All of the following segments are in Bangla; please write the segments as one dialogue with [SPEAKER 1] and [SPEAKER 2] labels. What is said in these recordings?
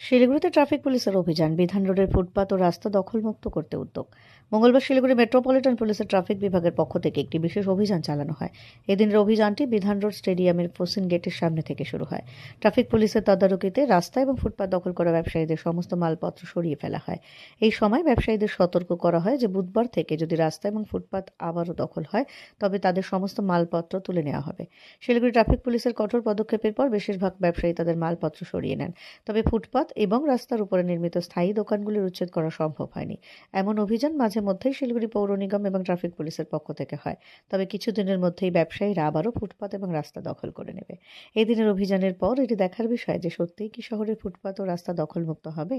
[SPEAKER 1] শিলিগুড়িতে ট্রাফিক পুলিশের অভিযান, বিধান রোডের ফুটপাত ও রাস্তা দখলমুক্ত করতে উদ্যোগ। মঙ্গলবার শিলিগুড়ি মেট্রোপলিটন পুলিশের ট্রাফিক বিভাগের পক্ষ থেকে একটি বিশেষ অভিযান চালানো হয়। এদিনের অভিযানটি বিধান রোড স্টেডিয়ামের ফসিন গেটের সামনে থেকে শুরু হয়। ট্রাফিক পুলিশের তদারকিতে রাস্তা এবং ফুটপাত দখল করা ব্যবসায়ীদের সমস্ত মালপত্র সরিয়ে ফেলা হয়। এই সময় ব্যবসায়ীদের সতর্ক করা হয় যে, বুধবার থেকে যদি রাস্তা এবং ফুটপাত আবারও দখল হয়, তবে তাদের সমস্ত মালপত্র তুলে নেওয়া হবে। শিলিগুড়ি ট্রাফিক পুলিশের কঠোর পদক্ষেপের পর বেশিরভাগ ব্যবসায়ী তাদের মালপত্র সরিয়ে নেন। তবে ফুটপাত এবং রাস্তার উপরে নির্মিত স্থায়ী দোকানগুলির উচ্ছেদ করা সম্ভব হয়নি। এমন অভিযান মাঝে মধ্যেই শিলিগুড়ি পৌর নিগম এবং ট্রাফিক পুলিশের পক্ষ থেকে হয়। তবে কিছুদিনের মধ্যেই ব্যবসায়ীরা আবারও ফুটপাত এবং রাস্তা দখল করে নেবে। এদিনের অভিযানের পর এটি দেখার বিষয় যে সত্যিই কি শহরের ফুটপাত ও রাস্তা দখলমুক্ত হবে?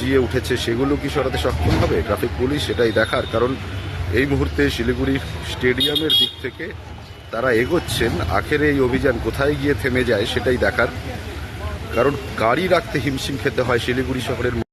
[SPEAKER 2] জিয়ে উঠেছে, সেগুলো কি সরাতে সক্ষম হবে? ট্রাফিক পুলিশ সেটাই দেখার কারণ এই মুহূর্তে শিলিগুড়ি স্টেডিয়ামের দিক থেকে তারা এগোচ্ছেন। আখের এই অভিযান কোথায় গিয়ে থেমে যায় সেটাই দেখার। কারণ গাড়ি রাখতে হিমশিম খেতে হয় শিলিগুড়ি শহরের